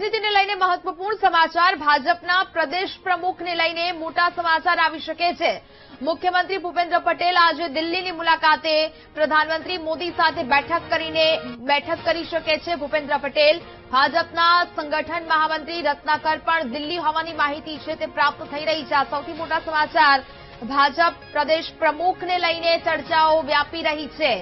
રાજનીતિને લઈને મહત્વપૂર્ણ સમાચાર. ભાજપના પ્રદેશ પ્રમુખને લઈને મોટા સમાચાર આવી શકે છે. મુખ્યમંત્રી ભૂપેન્દ્ર પટેલ આજે દિલ્હીની મુલાકાતે પ્રધાનમંત્રી મોદી સાથે બેઠક કરીને બેઠક કરી શકે છે ભૂપેન્દ્ર પટેલ. ભાજપના સંગઠન મહામંત્રી રત્નાકર પણ દિલ્હી હોવાની માહિતી છે તે પ્રાપ્ત થઈ રહી છે. આ સૌથી મોટા સમાચાર. ભાજપ પ્રદેશ પ્રમુખને લઈને ચર્ચાઓ વ્યાપી રહી છે.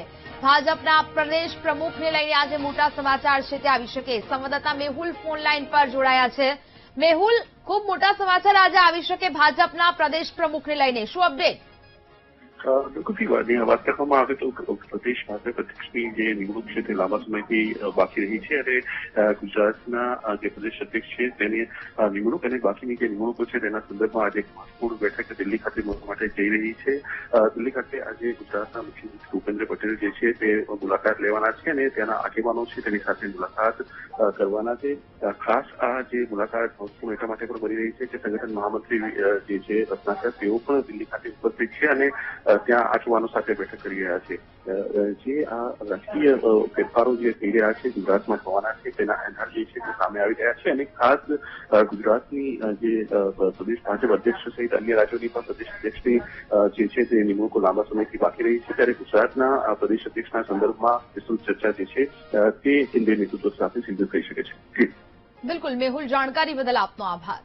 ભાજપના પ્રદેશ પ્રમુખને લઈને આજે મોટા સમાચાર છે તે આવી શકે. સંવાદદાતા મેહુલ ફોન લાઈન પર જોડાયા છે. મેહુલ, ખૂબ મોટા સમાચાર આજે આવી શકે ભાજપના પ્રદેશ પ્રમુખને લઈને. શું અપડેટ? અ, વાત કરવામાં આવે તો પ્રદેશ ભાજપ અધ્યક્ષની જે નિમણૂક છે તે લાંબા સમયથી બાકી રહી છે અને ગુજરાતના જે પ્રદેશ અધ્યક્ષ છે તેની નિમણૂક અને બાકીની જે નિમણૂકો છે તેના સંદર્ભમાં આજે એક મહત્વપૂર્ણ બેઠક દિલ્હી ખાતે માટે જઈ રહી છે દિલ્હી ખાતે આજે ગુજરાતના મુખ્યમંત્રી ભૂપેન્દ્ર પટેલ જે છે તે મુલાકાત લેવાના છે અને ત્યાંના આગેવાનો છે તેની સાથે મુલાકાત કરવાના છે ખાસ આ જે મુલાકાત મહત્વપૂર્ણ એટલા માટે પણ બની રહી છે કે સંગઠન મહામંત્રી જે છે રત્નાકર તેઓ પણ દિલ્હી ખાતે ઉપસ્થિત છે અને ત્યાં આગેવાનો સાથે બેઠક કરી રહ્યા છે. જે આ રાજકીય ફેરફારો જે થઈ રહ્યા છે ગુજરાતમાં થવાના છે, તેના જે છે તે સામે આવી રહ્યા છે અને ખાસ ગુજરાતની જે પ્રદેશ ભાજપ અધ્યક્ષ સહિત અન્ય રાજ્યોની પણ પ્રદેશ અધ્યક્ષની જે છે તે નિમણૂકો લાંબા સમયથી બાકી રહી છે. ત્યારે ગુજરાતના પ્રદેશ અધ્યક્ષના સંદર્ભમાં વિસ્તૃત ચર્ચા જે છે તે કેન્દ્રીય નેતૃત્વ સાથે સિદ્ધ થઈ શકે છે. બિલકુલ. મેહુલ, જાણકારી બદલ આપનો આભાર.